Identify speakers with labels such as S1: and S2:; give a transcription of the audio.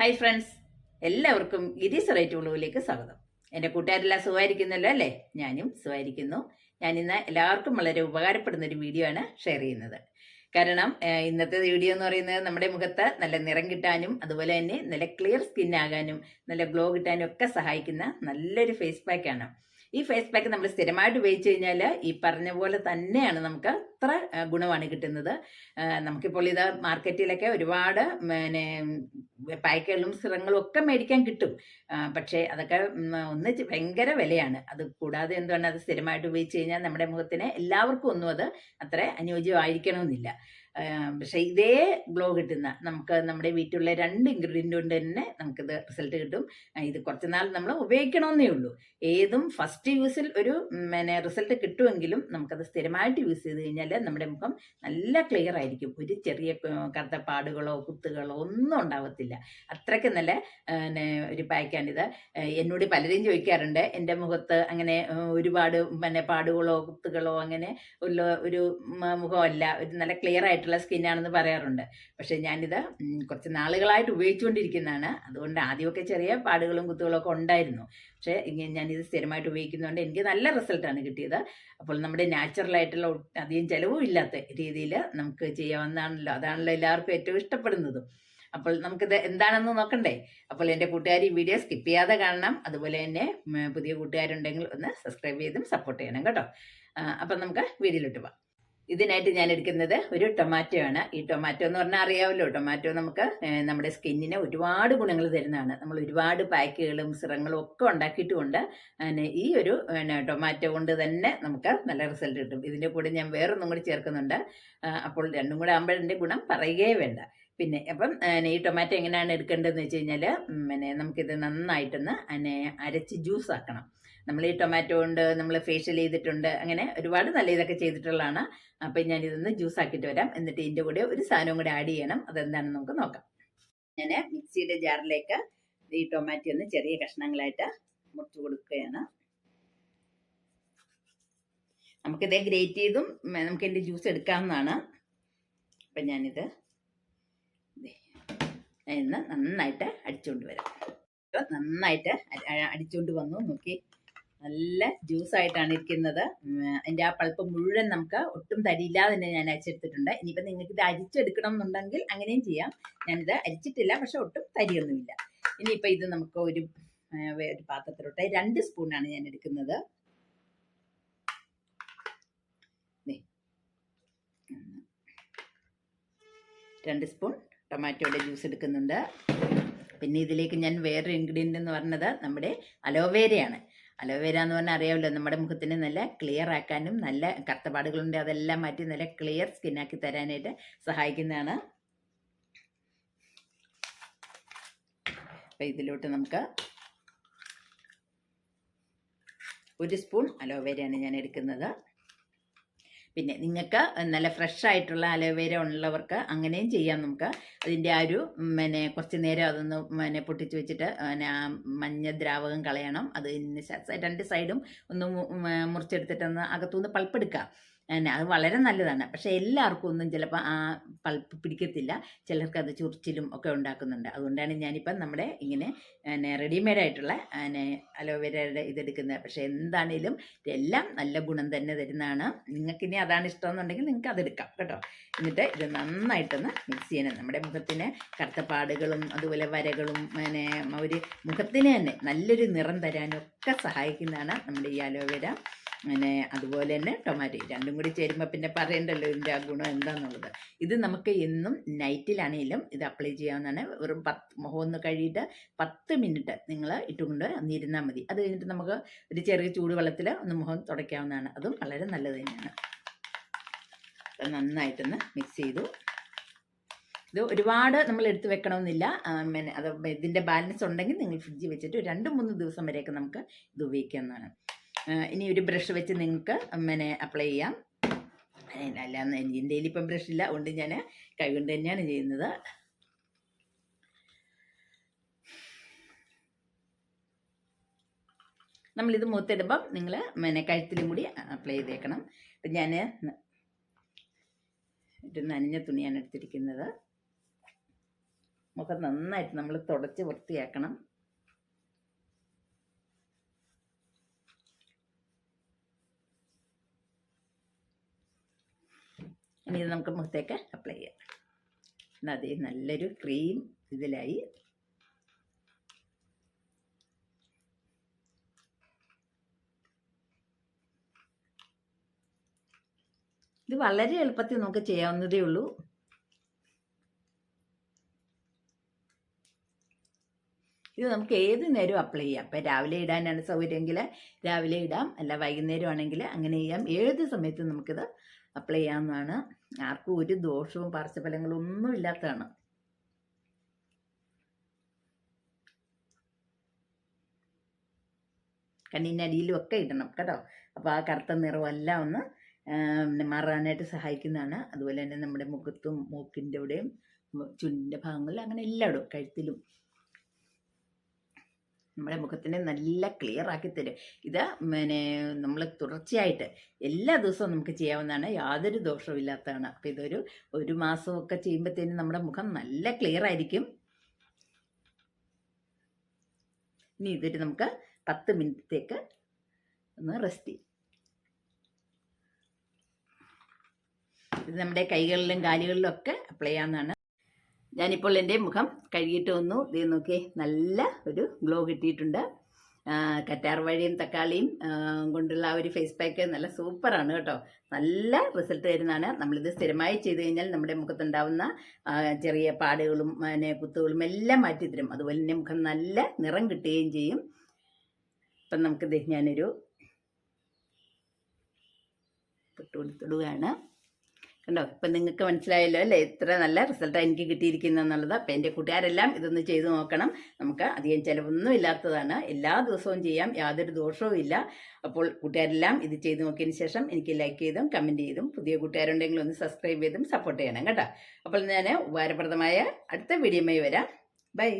S1: Hi friends എല്ലാവർക്കും ഗിരീസ് rate ഉള്ളവിലേക്ക് സ്വാഗതം. എന്റെ കൂട്ടുകാരെല്ലാം സുഖമായിരിക്കുന്നല്ലോ അല്ലേ? ഞാനും സുഖമായിരിക്കുന്നു. ഞാൻ ഇന്ന് എല്ലാവർക്കും വളരെ ഉപകാരപ്പെടുന്ന ഒരു വീഡിയോ ആണ് ഷെയർ ചെയ്യുന്നത്. കാരണം ഇന്നത്തെ വീഡിയോ എന്ന് പറയുന്നത് നമ്മുടെ മുഖത്ത് നല്ല നിറം കിട്ടാനും അതുപോലെ തന്നെ നല്ല ക്ലിയർ സ്കിൻ നല്ല ഗ്ലോ കിട്ടാനും ഒക്കെ സഹായിക്കുന്ന നല്ലൊരു ഫേസ് പാക്കാണ് ഈ ഫേസ് പാക്ക് നമ്മൾ സ്ഥിരമായിട്ട് ഉപയോഗിച്ച് കഴിഞ്ഞാൽ ഈ പറഞ്ഞ പോലെ തന്നെയാണ് നമുക്ക് അത്ര ഗുണമാണ് കിട്ടുന്നത്. നമുക്കിപ്പോൾ ഇത് മാർക്കറ്റിലൊക്കെ ഒരുപാട് പിന്നെ പാക്കുകളും സിറങ്ങളും ഒക്കെ മേടിക്കാൻ കിട്ടും. പക്ഷേ അതൊക്കെ ഒന്ന് ഭയങ്കര വിലയാണ്. അത് കൂടാതെ എന്താണ് അത് സ്ഥിരമായിട്ട് ഉപയോഗിച്ച് കഴിഞ്ഞാൽ നമ്മുടെ മുഖത്തിന് എല്ലാവർക്കും ഒന്നും അത് അത്ര അനുയോജ്യമായിരിക്കണമെന്നില്ല. പക്ഷേ ഇതേ ഗ്ലോ കിട്ടുന്ന നമുക്ക് നമ്മുടെ വീട്ടിലുള്ള രണ്ട് ഇൻഗ്രീഡിയന്റ് കൊണ്ട് തന്നെ നമുക്കിത് റിസൾട്ട് കിട്ടും. ഇത് കുറച്ച് നാൾ നമ്മൾ ഉപയോഗിക്കണമെന്നേ ഉള്ളൂ. ഏതും ഫസ്റ്റ് യൂസിൽ ഒരു പിന്നെ റിസൾട്ട് കിട്ടുമെങ്കിലും നമുക്കത് സ്ഥിരമായിട്ട് യൂസ് ചെയ്ത് കഴിഞ്ഞാൽ നമ്മുടെ മുഖം നല്ല ക്ലിയർ ആയിരിക്കും. ഒരു ചെറിയ കറുത്ത പാടുകളോ കുത്തുകളോ ഒന്നും ഉണ്ടാവത്തില്ല. അത്രയ്ക്ക് നല്ല പിന്നെ ഒരു പാക്കാണിത്. എന്നോട് പലരും ചോദിക്കാറുണ്ട് എന്റെ മുഖത്ത് അങ്ങനെ ഒരുപാട് പിന്നെ പാടുകളോ കുത്തുകളോ അങ്ങനെ ഉള്ള ഒരു മുഖമല്ല. ഒരു നല്ല ക്ലിയർ ആയിട്ടുള്ള സ്കിന്നാണെന്ന് പറയാറുണ്ട്. പക്ഷെ ഞാനിത് കുറച്ച് നാളുകളായിട്ട് ഉപയോഗിച്ചുകൊണ്ടിരിക്കുന്നതാണ്. അതുകൊണ്ട് ആദ്യമൊക്കെ ചെറിയ പാടുകളും കുത്തുകളും ഒക്കെ ഉണ്ടായിരുന്നു. പക്ഷേ ഞാനിത് സ്ഥിരമായിട്ട് ഉപയോഗിക്കുന്നതുകൊണ്ട് എനിക്ക് നല്ല റിസൾട്ടാണ് കിട്ടിയത്. അപ്പോൾ നമ്മുടെ ഒട്ട് അധികം ചിലവും ഇല്ലാത്ത രീതിയിൽ നമുക്ക് ചെയ്യാവുന്നതാണല്ലോ. അതാണല്ലോ എല്ലാവർക്കും ഏറ്റവും ഇഷ്ടപ്പെടുന്നതും. അപ്പോൾ നമുക്കിത് എന്താണെന്ന് നോക്കണ്ടേ? അപ്പോൾ എന്റെ കൂട്ടുകാർ ഈ വീഡിയോ സ്കിപ്പ് ചെയ്യാതെ കാണണം. അതുപോലെ തന്നെ പുതിയ കൂട്ടുകാരുണ്ടെങ്കിൽ ഒന്ന് സബ്സ്ക്രൈബ് ചെയ്തും സപ്പോർട്ട് ചെയ്യണം കേട്ടോ. അപ്പം നമുക്ക് വീഡിയോയിലോട്ട് പോവാം. ഇതിനായിട്ട് ഞാൻ എടുക്കുന്നത് ഒരു ടൊമാറ്റോ ആണ്. ഈ ടൊമാറ്റോ എന്ന് പറഞ്ഞാൽ അറിയാമല്ലോ ടൊമാറ്റോ നമുക്ക് നമ്മുടെ സ്കിന്നിന് ഒരുപാട് ഗുണങ്ങൾ തരുന്നതാണ്. നമ്മൾ ഒരുപാട് പാക്കുകളും സിറങ്ങളും ഒക്കെ ഉണ്ടാക്കിയിട്ടുമുണ്ട് ഈ ഒരു ടൊമാറ്റോ കൊണ്ട് തന്നെ നമുക്ക് നല്ല റിസൾട്ട് കിട്ടും. ഇതിന്റെ കൂടെ ഞാൻ വേറൊന്നും കൂടി ചേർക്കുന്നുണ്ട്. അപ്പോൾ രണ്ടും കൂടെ ആകുമ്പോൾ ഇതിന്റെ ഗുണം പറയുകയേ വേണ്ട. പിന്നെ അപ്പം ഈ ടൊമാറ്റോ എങ്ങനെയാണ് എടുക്കേണ്ടതെന്ന് വെച്ച് കഴിഞ്ഞാൽ പിന്നെ നമുക്കിത് നന്നായിട്ടൊന്ന് അരച്ച് ജ്യൂസ് ആക്കണം. നമ്മൾ ഈ ടൊമാറ്റോ ഉണ്ട് നമ്മൾ ഫേഷ്യൽ ചെയ്തിട്ടുണ്ട് അങ്ങനെ ഒരുപാട് നല്ല ഇതൊക്കെ ചെയ്തിട്ടുള്ളതാണ്. അപ്പം ഞാൻ ഇതൊന്ന് ജ്യൂസ് ആക്കിയിട്ട് വരാം. എന്നിട്ട് ഇതിന്റെ കൂടെ ഒരു സാധനവും കൂടെ ആഡ് ചെയ്യണം. അതെന്താണെന്ന് നമുക്ക് നോക്കാം. ഞാൻ മിക്സിയുടെ ജാറിലേക്ക് ഈ ടൊമാറ്റോ ഒന്ന് ചെറിയ കഷ്ണങ്ങളായിട്ട് മുറിച്ച് കൊടുക്കുകയാണ്. നമുക്കിത് ഗ്രേറ്റ് ചെയ്തും നമുക്ക് ഇതിന്റെ ജ്യൂസ് എടുക്കാവുന്നതാണ്. അപ്പം ഞാനിത് ഇന്ന് നന്നായിട്ട് അടിച്ചുകൊണ്ട് വരാം. നന്നായിട്ട് അടിച്ചുകൊണ്ട് വന്നു. നോക്കി. നല്ല ജ്യൂസ് ആയിട്ടാണ് ഇരിക്കുന്നത് എന്റെ ആ പൾപ്പ് മുഴുവൻ നമുക്ക് ഒട്ടും തരിയില്ലാതെ തന്നെ ഞാൻ അരിച്ചെടുത്തിട്ടുണ്ട്. ഇനിയിപ്പോൾ നിങ്ങൾക്ക് ഇത് അരിച്ചെടുക്കണം എന്നുണ്ടെങ്കിൽ അങ്ങനെയും ചെയ്യാം. ഞാനിത് അരിച്ചിട്ടില്ല പക്ഷെ ഒട്ടും തരിയൊന്നുമില്ല ഇനിയിപ്പോൾ ഇത് നമുക്ക് ഒരു ഒരു പാത്രത്തിലോട്ട് രണ്ട് സ്പൂണാണ് ഞാൻ എടുക്കുന്നത്. രണ്ട് സ്പൂൺ ടൊമാറ്റോയുടെ ജ്യൂസ് എടുക്കുന്നുണ്ട്. പിന്നെ ഇതിലേക്ക് ഞാൻ വേറൊരു ഇൻഗ്രീഡിയന്റ് എന്ന് പറഞ്ഞത് നമ്മുടെ അലോവേരയാണ്. അലോവേര എന്ന് പറഞ്ഞാൽ അറിയാമല്ലോ നമ്മുടെ മുഖത്തിന് നല്ല ക്ലിയർ ആക്കാനും നല്ല കറുത്തപാടുകളുണ്ട്. അതെല്ലാം മാറ്റി നല്ല ക്ലിയർ സ്കിന്നാക്കി തരാനായിട്ട് സഹായിക്കുന്നതാണ്. അപ്പം ഇതിലോട്ട് നമുക്ക് ഒരു സ്പൂൺ അലോവേരയാണ് ഞാൻ എടുക്കുന്നത്. പിന്നെ നിങ്ങൾക്ക് നല്ല ഫ്രഷ് ആയിട്ടുള്ള അലോവേര ഉള്ളവർക്ക് അങ്ങനെയും ചെയ്യാം നമുക്ക്. അതിന്റെ ആ ഒരു പിന്നെ കുറച്ച് നേരം അതൊന്ന് പിന്നെ പൊട്ടിച്ച് വെച്ചിട്ട് പിന്നെ മഞ്ഞ ദ്രാവകം കളയണം. അത് രണ്ട് സൈഡും ഒന്ന് മുറിച്ചെടുത്തിട്ടൊന്ന് അകത്തുനിന്ന് പൾപ്പെടുക്കുക പിന്നെ അത് വളരെ നല്ലതാണ്. പക്ഷേ എല്ലാവർക്കും ഒന്നും ചിലപ്പോൾ ആ പൾപ്പ് പിടിക്കത്തില്ല. ചിലർക്ക് അത് ചൊറിച്ചിലും ഒക്കെ ഉണ്ടാക്കുന്നുണ്ട്. അതുകൊണ്ടാണ് ഞാനിപ്പം നമ്മുടെ ഇങ്ങനെ പിന്നെ റെഡിമെയ്ഡ് ആയിട്ടുള്ള പിന്നെ അലോവേരയുടെ ഇതെടുക്കുന്നത് പക്ഷേ എന്താണേലും എല്ലാം നല്ല ഗുണം തന്നെ തരുന്നതാണ്. നിങ്ങൾക്ക് ഇനി അതാണ് ഇഷ്ടം എന്നുണ്ടെങ്കിൽ നിങ്ങൾക്ക് അതെടുക്കാം കേട്ടോ. എന്നിട്ട് ഇത് നന്നായിട്ടൊന്ന് മിക്സ് ചെയ്യണം. നമ്മുടെ മുഖത്തിന് കറുത്ത പാടുകളും അതുപോലെ വരകളും പിന്നെ ഒരു മുഖത്തിന് തന്നെ നല്ലൊരു നിറം തരാനൊക്കെ സഹായിക്കുന്നതാണ് നമ്മുടെ ഈ അലോവേര. പിന്നെ അതുപോലെ തന്നെ ടൊമാറ്റോ. രണ്ടും കൂടി ചേരുമ്പോൾ പിന്നെ പറയണ്ടല്ലോ ഇതിന്റെ ആ ഗുണം എന്താണെന്നുള്ളത് ഇത് നമുക്ക് എന്നും നൈറ്റിലാണെങ്കിലും ഇത് അപ്ലൈ ചെയ്യാവുന്നതാണ്. വെറും പത്ത് മുഖം ഒന്ന് കഴുകിയിട്ട് പത്ത് മിനിറ്റ് നിങ്ങൾ ഇട്ടുകൊണ്ട് ഒന്നിരുന്നാൽ മതി. അത് കഴിഞ്ഞിട്ട് നമുക്ക് ഒരു ചെറിയ ചൂടുവെള്ളത്തിൽ ഒന്ന് മുഖം തുടയ്ക്കാവുന്നതാണ്. അതും വളരെ നല്ലത് തന്നെയാണ്. നന്നായിട്ടൊന്ന് മിക്സ് ചെയ്തു. ഇത് ഒരുപാട് നമ്മൾ എടുത്ത് വെക്കണമെന്നില്ല. പിന്നെ അത് ഇതിന്റെ ബാലൻസ് ഉണ്ടെങ്കിൽ നിങ്ങൾ ഫ്രിഡ്ജിൽ വെച്ചിട്ട് ഒരു രണ്ട് മൂന്ന് ദിവസം വരെയൊക്കെ നമുക്ക് ഇത് ഉപയോഗിക്കാവുന്നതാണ്. ഇനി ഒരു ബ്രഷ് വെച്ച് നിങ്ങൾക്ക് അമ്മനെ അപ്ലൈ ചെയ്യാം. അല്ല എന്റെ ഇപ്പം ബ്രഷ് ഇല്ല. അതുകൊണ്ട് ഞാൻ കൈകൊണ്ട് തന്നെയാണ് ചെയ്യുന്നത്. നമ്മളിത് മൂത്തിടുമ്പം നിങ്ങൾ പിന്നെ കഴുത്തിലും കൂടി അപ്ലൈ ചെയ്തേക്കണം. അപ്പം ഞാൻ ഒരു നനഞ്ഞ തുണിയാണ് എടുത്തിരിക്കുന്നത്. മുഖം നന്നായിട്ട് നമ്മൾ തുടച്ച് വൃത്തിയാക്കണം. ഇനി ഇത് നമുക്ക് മുഖത്തേക്ക് അപ്ലൈ ചെയ്യാം. എന്നാൽ അതേ നല്ലൊരു ക്രീം ഇതിലായി. ഇത് വളരെ എളുപ്പത്തിൽ നമുക്ക് ചെയ്യാവുന്നതേ ഉള്ളൂ. ഇത് നമുക്ക് ഏത് നേരവും അപ്ലൈ ചെയ്യാം. ഇപ്പം രാവിലെ ഇടാനാണ് സൗകര്യമെങ്കിൽ രാവിലെ ഇടാം. അല്ല വൈകുന്നേരം ആണെങ്കിൽ അങ്ങനെ ചെയ്യാം. ഏത് സമയത്തും നമുക്കിത് അപ്ലൈ ചെയ്യാവുന്നതാണ്. ആർക്കും ഒരു ദോഷവും പാർശ്വഫലങ്ങളും ഒന്നും ഇല്ലാത്തതാണ്. കണ്ണിനടിയിലും ഒക്കെ ഇടണം കേട്ടോ. അപ്പോൾ ആ കറുത്ത നിറമെല്ലാം ഒന്ന് മാറാനായിട്ട് സഹായിക്കുന്നതാണ്. അതുപോലെ തന്നെ നമ്മുടെ മുഖത്തും മൂക്കിന്റെ ഇവിടെയും ചുണ്ടിന്റെ ഭാഗങ്ങളിലും അങ്ങനെ എല്ലായിടും കഴുത്തിലും നമ്മുടെ മുഖത്തിനെ നല്ല ക്ലിയർ ആക്കി തരും. ഇത് പിന്നെ നമ്മൾ തുടർച്ചയായിട്ട് എല്ലാ ദിവസവും നമുക്ക് ചെയ്യാവുന്നതാണ്. യാതൊരു ദോഷവും ഇല്ലാത്തതാണ് അപ്പോൾ ഇതൊരു ഒരു മാസമൊക്കെ ചെയ്യുമ്പോഴത്തേനും നമ്മുടെ മുഖം നല്ല ക്ലിയർ ആയിരിക്കും. ഇനി ഇതൊരു നമുക്ക് പത്ത് മിനിറ്റത്തേക്ക് ഒന്ന് റെസ്റ്റ് ചെയ്യും. ഇത് നമ്മുടെ കൈകളിലും കാലുകളിലും ഒക്കെ അപ്ലൈ ചെയ്യാവുന്നതാണ്. ഞാനിപ്പോൾ എന്റെ മുഖം കഴുകിയിട്ട് വന്നു. ഇത് നോക്കിയേ നല്ല ഒരു ഗ്ലോ കിട്ടിയിട്ടുണ്ട്. കറ്റാർ വഴിയും തക്കാളിയും കൊണ്ടുള്ള ആ ഒരു ഫേസ് പാക്ക് നല്ല സൂപ്പറാണ് കേട്ടോ. നല്ല റിസൾട്ട് തരുന്നതാണ്. നമ്മളിത് സ്ഥിരമായി ചെയ്ത് കഴിഞ്ഞാൽ നമ്മുടെ മുഖത്തുണ്ടാവുന്ന ചെറിയ പാടുകളും പിന്നെ കുത്തുകളും എല്ലാം മാറ്റി തരും. അതുപോലെ തന്നെ മുഖം നല്ല നിറം കിട്ടുകയും ചെയ്യും. അപ്പം നമുക്കിത് ഞാനൊരു തൊട്ടുകൊടുത്തിടുകയാണ് കണ്ടോ? ഇപ്പം നിങ്ങൾക്ക് മനസ്സിലായല്ലോ അല്ലേ? എത്ര നല്ല റിസൾട്ട് എനിക്ക് കിട്ടിയിരിക്കുന്നത് എന്നുള്ളത്. അപ്പം എന്റെ കൂട്ടുകാരെല്ലാം ഇതൊന്ന് ചെയ്തു നോക്കണം. നമുക്ക് അധികം ചിലവൊന്നും ഇല്ലാത്തതാണ്. എല്ലാ ദിവസവും ചെയ്യാം. യാതൊരു ദോഷവും ഇല്ല. അപ്പോൾ കൂട്ടുകാരെല്ലാം ഇത് ചെയ്തു നോക്കിയതിന് ശേഷം എനിക്ക് ലൈക്ക് ചെയ്തും കമന്റ് ചെയ്തും പുതിയ കൂട്ടുകാരുണ്ടെങ്കിൽ ഒന്ന് സബ്സ്ക്രൈബ് ചെയ്തും സപ്പോർട്ട് ചെയ്യണം കേട്ടോ. അപ്പോൾ ഞാൻ ഉപകാരപ്രദമായ അടുത്ത വീഡിയോമായി വരാം. ബൈ